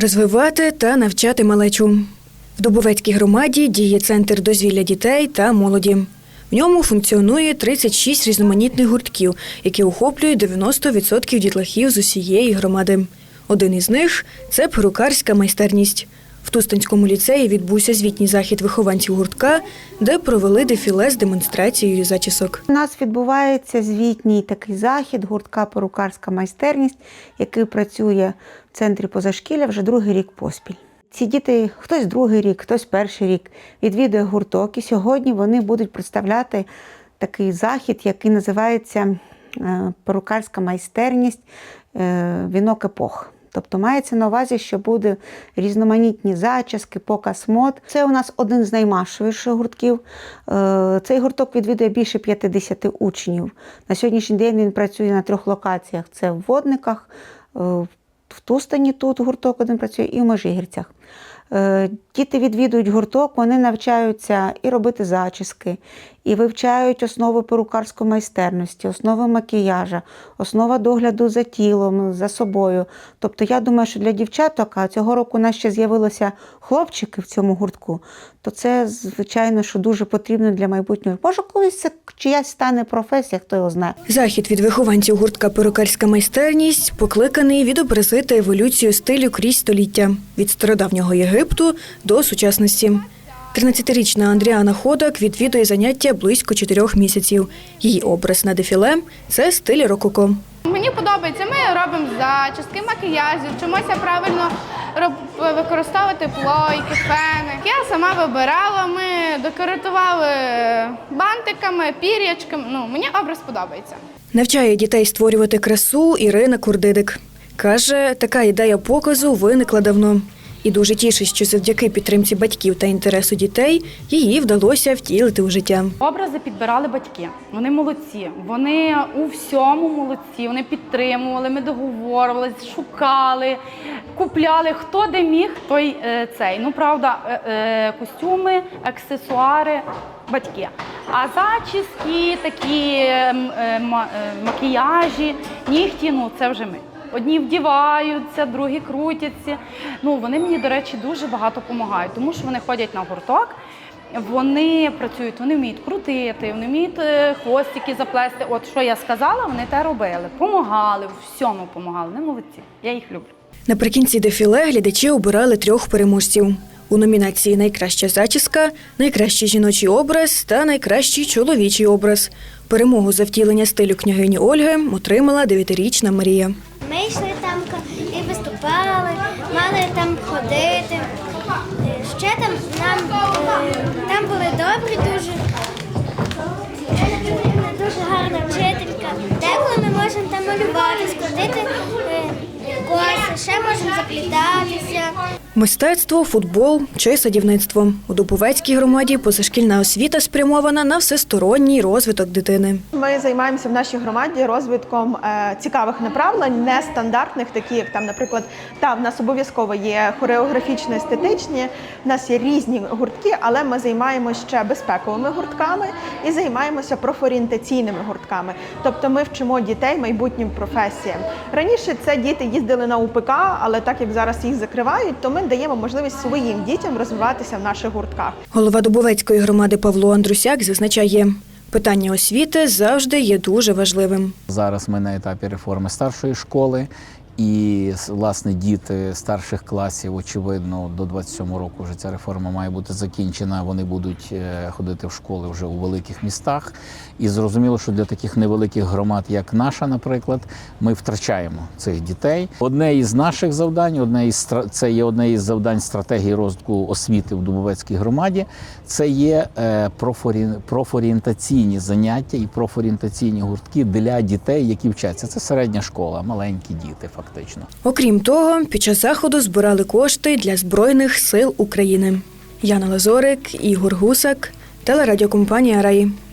Розвивати та навчати малечу. В Дубовецькій громаді діє центр дозвілля дітей та молоді. В ньому функціонує 36 різноманітних гуртків, які охоплюють 90% дітлахів з усієї громади. Один із них це перукарська майстерність. В Тустанському ліцеї відбувся звітній захід вихованців гуртка, де провели дефіле з демонстрацією зачісок. У нас відбувається звітній такий захід, гуртка перукарська майстерність, який працює в центрі позашкілля вже другий рік поспіль. Ці діти, хтось другий рік, хтось перший рік, відвідує гурток, і сьогодні вони будуть представляти такий захід, який називається е, перукарська майстерність е, вінок епох. Тобто мається на увазі, що буде різноманітні зачіски, показ мод. Це у нас один з наймасовіших гуртків. Е, Цей гурток відвідує більше 50 учнів. На сьогоднішній день він працює на трьох локаціях: це в водниках, е, в Тустані тут гурток один працює, і в Межигірцях. Е, Діти відвідують гурток, вони навчаються і робити зачіски, і вивчають основи перукарської майстерності, основи макіяжа, основа догляду за тілом, за собою. Тобто, я думаю, що для дівчаток, а цього року у нас ще з'явилося хлопчики в цьому гуртку, то це, звичайно, що дуже потрібно для майбутнього. Може, колись це чиясь стане професія, хто його знає. Захід від вихованців гуртка Перукарська майстерність покликаний відобразити еволюцію стилю крізь століття від стародавнього Єгипту до сучасності. 13-річна Андріана Ходак відвідує заняття близько чотирьох місяців. Її образ на дефіле це стиль рококо. Мені подобається. Ми робимо зачіски, макіяжі, вчимося правильно використовувати плойки, фени. Я сама вибирала, ми декоратували бантиками, пір'ячками. Ну, мені образ подобається. Навчає дітей створювати красу Ірина Курдидик. Каже, така ідея показу виникла давно. І дуже тішить, що завдяки підтримці батьків та інтересу дітей її вдалося втілити у життя. Образи підбирали батьки. Вони молодці. Вони у всьому молодці. Вони підтримували, ми договорювалися, шукали, купляли. Хто де міг, той е, цей. Ну правда, е, е, костюми, аксесуари, батьки. А зачіски, такі макіяжі, нігті, ну це вже ми. Одні вдіваються, другі крутяться. Ну вони мені, до речі, дуже багато допомагають, тому що вони ходять на гурток. Вони працюють, вони вміють крутити, вони вміють е, хвостики заплести. От що я сказала, вони те робили. Помагали, всьому допомагали. Не молодці. Я їх люблю. Наприкінці дефіле глядачі обирали трьох переможців у номінації Найкраща зачіска, найкращий жіночий образ та найкращий чоловічий образ. Перемогу за втілення стилю княгині Ольги отримала дев'ятирічна Марія. Ми йшли там ка- і виступали, мали там ходити. Ще там нам е, там були добрі дуже. Дуже гарна вчителька. Деколи ми можемо там малювати, складити е, коси, ще можемо заплітатися. Мистецтво, футбол чи садівництво. У Дубовецькій громаді позашкільна освіта спрямована на всесторонній розвиток дитини. Ми займаємося в нашій громаді розвитком е, цікавих направлень, нестандартних, такі як там, наприклад, та в нас обов'язково є хореографічно естетичні. В нас є різні гуртки, але ми займаємося ще безпековими гуртками і займаємося профорієнтаційними гуртками. Тобто ми вчимо дітей майбутнім професіям. Раніше це діти їздили на УПК, але так як зараз їх закривають, то ми даємо можливість своїм дітям розвиватися в наших гуртках. Голова Дубовецької громади Павло Андрусяк зазначає, питання освіти завжди є дуже важливим. Зараз ми на етапі реформи старшої школи, і власне діти старших класів, очевидно, до 27 року вже ця реформа має бути закінчена. Вони будуть е, ходити в школи вже у великих містах. І зрозуміло, що для таких невеликих громад, як наша, наприклад, ми втрачаємо цих дітей. Одне із наших завдань, одне із це є одне із завдань стратегії розвитку освіти в Дубовецькій громаді. Це є е, профорі- профорієнтаційні заняття і профорієнтаційні гуртки для дітей, які вчаться. Це середня школа, маленькі діти, фактично. Окрім того, під час заходу збирали кошти для Збройних сил України. Яна Лазорик, Ігор Гусак, телерадіокомпанія Раї.